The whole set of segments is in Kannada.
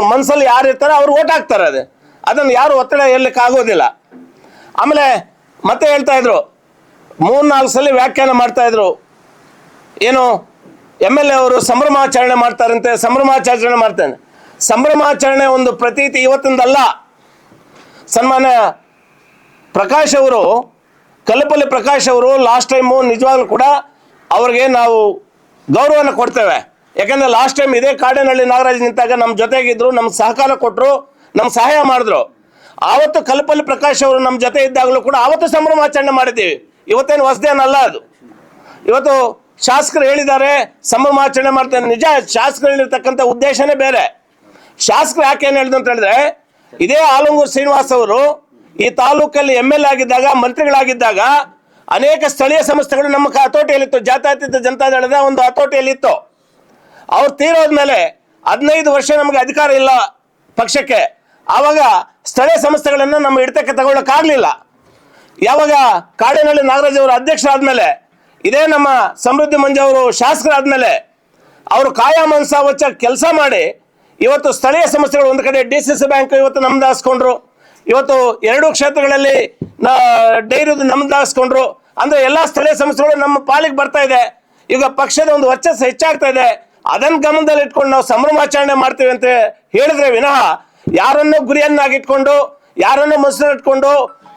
ಮನಸ್ಸಲ್ಲಿ ಯಾರು ಇರ್ತಾರೆ ಅವ್ರು ಓಟ್ ಹಾಕ್ತಾರೆ ಅದು. ಅದನ್ನು ಯಾರು ಒತ್ತಡ ಹೇಳಲಿಕ್ಕೆ ಆಗೋದಿಲ್ಲ. ಆಮೇಲೆ ಮತ್ತೆ ಹೇಳ್ತಾ ಇದ್ರು, ಮೂರ್ನಾಲ್ಕು ಸಲ ವ್ಯಾಖ್ಯಾನ ಮಾಡ್ತಾ ಇದ್ರು. ಏನು, ಎಂ ಎಲ್ ಎ ಅವರು ಸಂಭ್ರಮಾಚರಣೆ ಮಾಡ್ತಾರಂತೆ, ಸಂಭ್ರಮಾಚರಣೆ ಮಾಡ್ತಾನೆ. ಸಂಭ್ರಮಾಚರಣೆ ಒಂದು ಪ್ರತೀತಿ ಇವತ್ತಿಂದಲ್ಲ. ಸನ್ಮಾನ್ಯ ಪ್ರಕಾಶ್ ಅವರು, ಕಲ್ಲಪಲ್ಲಿ ಪ್ರಕಾಶ್ ಅವರು ಲಾಸ್ಟ್ ಟೈಮು ನಿಜವಾಗ್ಲೂ ಕೂಡ ಅವ್ರಿಗೆ ನಾವು ಗೌರವನ ಕೊಡ್ತೇವೆ. ಯಾಕಂದ್ರೆ ಲಾಸ್ಟ್ ಟೈಮ್ ಇದೇ ಕಾಡಿನಹಳ್ಳಿ ನಾಗರಾಜ್ ನಿಂತಾಗ ನಮ್ಮ ಜೊತೆಗಿದ್ರು ನಮ್ಮ ಸಹಕಾರ ಕೊಟ್ಟರು ನಮ್ಮ ಸಹಾಯ ಮಾಡಿದ್ರು. ಆವತ್ತು ಕಲ್ಪಲ್ಲಿ ಪ್ರಕಾಶ್ ಅವರು ನಮ್ಮ ಜೊತೆ ಇದ್ದಾಗಲೂ ಕೂಡ ಆವತ್ತು ಸಂಭ್ರಮಾಚರಣೆ ಮಾಡಿದ್ದೀವಿ. ಇವತ್ತೇನು ಹೊಸದೇನಲ್ಲ ಅದು. ಇವತ್ತು ಶಾಸಕರು ಹೇಳಿದ್ದಾರೆ ಸಂಭ್ರಮಾಚರಣೆ ಮಾಡ್ತಾರೆ. ನಿಜ ಶಾಸಕರು ಹೇಳಿರ್ತಕ್ಕಂಥ ಉದ್ದೇಶನೇ ಬೇರೆ. ಶಾಸಕರು ಯಾಕೆ ಏನು ಹೇಳಿದ್ರು ಅಂತ ಹೇಳಿದ್ರೆ, ಇದೇ ಆಲಂಗೂರು ಶ್ರೀನಿವಾಸ್ ಅವರು ಈ ತಾಲೂಕಲ್ಲಿ ಎಂ ಎಲ್ ಆಗಿದ್ದಾಗ, ಮಂತ್ರಿಗಳಾಗಿದ್ದಾಗ, ಅನೇಕ ಸ್ಥಳೀಯ ಸಂಸ್ಥೆಗಳು ನಮ್ಮ ಹತೋಟಿಯಲ್ಲಿತ್ತು. ಜಾತಾತೀತ ಜನತಾದಳದ ಒಂದು ಹತೋಟಿಯಲ್ಲಿತ್ತು. ಅವ್ರು ತೀರೋದ್ಮೇಲೆ ಹದಿನೈದು ವರ್ಷ ನಮಗೆ ಅಧಿಕಾರ ಇಲ್ಲ ಪಕ್ಷಕ್ಕೆ. ಆವಾಗ ಸ್ಥಳೀಯ ಸಂಸ್ಥೆಗಳನ್ನು ನಮ್ಮ ಹಿಡಿತಕ್ಕೆ ತಗೊಳ್ಳೋಕ್ಕಾಗಲಿಲ್ಲ ಯಾವಾಗ ಕಾಡಿನಹಳ್ಳಿ ನಾಗರಾಜ್ ಅವರು ಅಧ್ಯಕ್ಷರಾದ್ಮೇಲೆ, ಇದೇ ನಮ್ಮ ಸಮೃದ್ಧಿ ಮಂಜು ಅವರು ಶಾಸಕರಾದ್ಮೇಲೆ ಅವರು ಕಾಯ ಮನಸ ವಚ್ಚ ಕೆಲಸ ಮಾಡಿ ಇವತ್ತು ಸ್ಥಳೀಯ ಸಂಸ್ಥೆಗಳು ಒಂದು ಕಡೆ ಡಿ ಸಿ ಸಿ ಬ್ಯಾಂಕ್ ಇವತ್ತು ನಮ್ದಾಸ್ಕೊಂಡ್ರು ಇವತ್ತು ಎರಡು ಕ್ಷೇತ್ರಗಳಲ್ಲಿ ಡೈರಿ ನಮ್ದಾಸ್ಕೊಂಡ್ರು ಅಂದ್ರೆ ಎಲ್ಲ ಸ್ಥಳೀಯ ಸಂಸ್ಥೆಗಳು ನಮ್ಮ ಪಾಲಿಗೆ ಬರ್ತಾ ಇದೆ. ಈಗ ಪಕ್ಷದ ಒಂದು ವರ್ಚಸ್ಸು ಹೆಚ್ಚಾಗ್ತಾ ಇದೆ. ಅದನ್ನ ಗಮನದಲ್ಲಿ ಇಟ್ಕೊಂಡು ನಾವು ಸಂಭ್ರಮಾಚರಣೆ ಮಾಡ್ತೀವಿ ಅಂತ ಹೇಳಿದ್ರೆ ವಿನಃ ಯಾರನ್ನೋ ಗುರಿಯನ್ನಾಗಿಟ್ಕೊಂಡು, ಯಾರನ್ನೋ ಇಟ್ಕೊಂಡು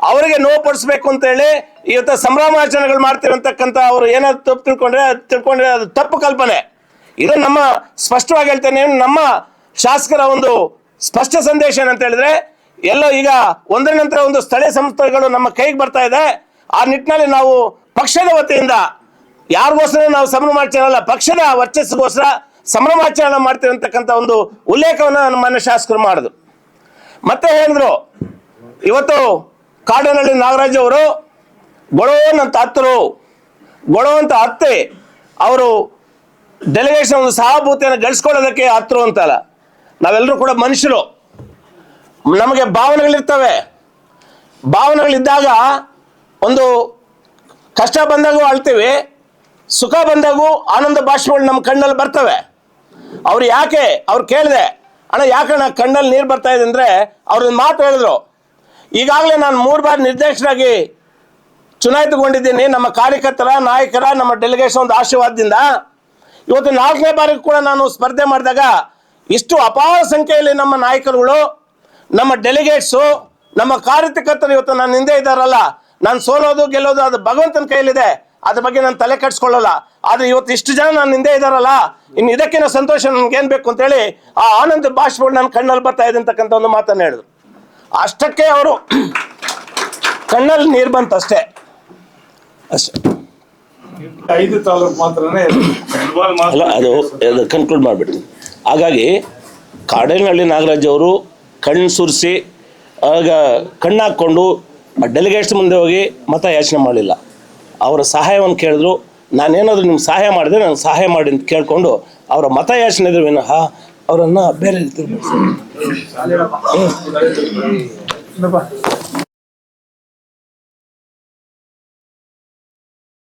ಅವರಿಗೆ ನೋವು ಪಡಿಸ್ಬೇಕು ಅಂತ ಹೇಳಿ ಇವತ್ತು ಸಂಭ್ರಮಾಚರಣೆಗಳು ಮಾಡ್ತೀವಿ ಅಂತಕ್ಕಂಥ ಅವರು ಏನಾದ್ರು ತಪ್ಪು ತಿಳ್ಕೊಂಡ್ರೆ ತಿಳ್ಕೊಂಡ್ರೆ ಅದು ತಪ್ಪು ಕಲ್ಪನೆ. ಇದು ನಮ್ಮ ಸ್ಪಷ್ಟವಾಗಿ ಹೇಳ್ತೇನೆ, ನಮ್ಮ ಶಾಸಕರ ಒಂದು ಸ್ಪಷ್ಟ ಸಂದೇಶ ಏನಂತ ಹೇಳಿದ್ರೆ, ಎಲ್ಲ ಈಗ ಒಂದರ ನಂತರ ಒಂದು ಸ್ಥಳೀಯ ಸಂಸ್ಥೆಗಳು ನಮ್ಮ ಕೈಗೆ ಬರ್ತಾ ಇದೆ, ಆ ನಿಟ್ಟಿನಲ್ಲಿ ನಾವು ಪಕ್ಷದ ವತಿಯಿಂದ ಯಾರಿಗೋಸ್ಕರ ನಾವು ಸಮರ ಅಲ್ಲ ಪಕ್ಷದ ವರ್ಚಸ್ಸಿಗೋಸ್ಕರ ಸಂಭ್ರಮಾಚರಣೆ ಮಾಡ್ತೀವಿ ಅಂತಕ್ಕಂಥ ಒಂದು ಉಲ್ಲೇಖವನ್ನು ನಮ್ಮ ಮನೆ ಶಾಸಕರು ಮಾಡಿದ್ರು. ಮತ್ತೆ ಹೇಳಿದ್ರು, ಇವತ್ತು ಕಾಡನಹಳ್ಳಿ ನಾಗರಾಜ್ ಅವರು ಗೊಳವಂತ ಹತ್ತರು ಗೊಳವಂತ ಅತ್ತೆ ಅವರು ಡೆಲಿಗೇಷನ್ ಒಂದು ಸಹಾಭೂತಿಯನ್ನು ಗಳಿಸ್ಕೊಳ್ಳೋದಕ್ಕೆ ಹತ್ತರು ಅಂತಲ್ಲ. ನಾವೆಲ್ಲರೂ ಕೂಡ ಮನುಷ್ಯರು. ನಮಗೆ ಭಾವನೆಗಳಿರ್ತವೆ. ಭಾವನೆಗಳಿದ್ದಾಗ ಒಂದು ಕಷ್ಟ ಬಂದಾಗೂ ಅಳ್ತೀವಿ. ಸುಖ ಬಂದಾಗೂ ಆನಂದ ಭಾಷೆಗಳು ನಮ್ಮ ಕಣ್ಣಲ್ಲಿ ಬರ್ತವೆ. ಅವ್ರು ಯಾಕೆ, ಅವ್ರು ಕೇಳಿದೆ, ಅಣ್ಣ ಯಾಕಣ್ಣ ಕಣ್ಣಲ್ಲಿ ನೀರು ಬರ್ತಾ ಇದೆ ಅಂದರೆ ಅವ್ರನ್ನ ಮಾತು ಹೇಳಿದ್ರು. ಈಗಾಗಲೇ ನಾನು ಮೂರು ಬಾರಿ ನಿರ್ದೇಶನಾಗಿ ಚುನಾಯಿತಗೊಂಡಿದ್ದೀನಿ. ನಮ್ಮ ಕಾರ್ಯಕರ್ತರ, ನಾಯಕರ, ನಮ್ಮ ಡೆಲಿಗೇಷನ್ ಒಂದು ಆಶೀರ್ವಾದದಿಂದ. ಇವತ್ತು ನಾಲ್ಕನೇ ಬಾರಿ ಕೂಡ ನಾನು ಸ್ಪರ್ಧೆ ಮಾಡಿದಾಗ ಇಷ್ಟು ಅಪಾರ ಸಂಖ್ಯೆಯಲ್ಲಿ ನಮ್ಮ ನಾಯಕರುಗಳು, ನಮ್ಮ ಡೆಲಿಗೇಟ್ಸು ನಮ್ಮ ಕಾರ್ಯಕರ್ತರು ಇವತ್ತು ನನ್ನ ಹಿಂದೆ ಇದ್ದಾರಲ್ಲ. ನಾನು ಸೋಲೋದು ಗೆಲ್ಲೋದು ಅದು ಭಗವಂತನ ಕೈಯಲ್ಲಿದೆ. ಅದ್ರ ಬಗ್ಗೆ ನಾನು ತಲೆ ಕಟ್ಸ್ಕೊಳ್ಳಲ್ಲ ಆದ್ರೆ ಇವತ್ತು ಇಷ್ಟು ಜನ ನನ್ನ ಹಿಂದೆ ಇದಾರಲ್ಲ ಇನ್ನು ಇದಕ್ಕಿನ ಸಂತೋಷ ನನ್ಗೆ ಏನ್ ಬೇಕು ಅಂತೇಳಿ ಆ ಆನಂದ ಭಾಷೆಗಳು ನನ್ನ ಕಣ್ಣಲ್ಲಿ ಬರ್ತಾ ಇದೆ ಅಂತಕ್ಕಂಥ ಒಂದು ಮಾತನ್ನು ಹೇಳಿದ್ರು. ಅಷ್ಟಕ್ಕೆ ಅವರು ಕಣ್ಣಲ್ಲಿ ನೀರು ಬಂತು ಅಷ್ಟೇ. ಅಷ್ಟೇ ಐದು ತಾಲೂಕು ಮಾತ್ರನೇ ಅಲ್ಲ ಅದು ಅದು ಕನ್ಕ್ಲೂಡ್ ಮಾಡಿಬಿಡ್ತೀನಿ ಹಾಗಾಗಿ ಕಾಡೇನಹಳ್ಳಿ ನಾಗರಾಜ್ ಅವರು ಕಣ್ಣು ಸುರಿಸಿ ಆಗ ಕಣ್ಣು ಹಾಕ್ಕೊಂಡು ಡೆಲಿಗೇಟ್ಸ್ ಮುಂದೆ ಹೋಗಿ ಮತ ಯಾಚನೆ ಮಾಡಲಿಲ್ಲ. ಅವರ ಸಹಾಯವನ್ನು ಕೇಳಿದ್ರು. ನಾನೇನಾದರೂ ನಿಮ್ಗೆ ಸಹಾಯ ಮಾಡಿದ್ರೆ ನಾನು ಸಹಾಯ ಮಾಡಿ ಅಂತ ಕೇಳಿಕೊಂಡು ಅವರ ಮತ ಯಾಚನೆ ಇದ್ರೆ ವಿನಃ ಅವರನ್ನು ಬೇರೆ ರೀತಿ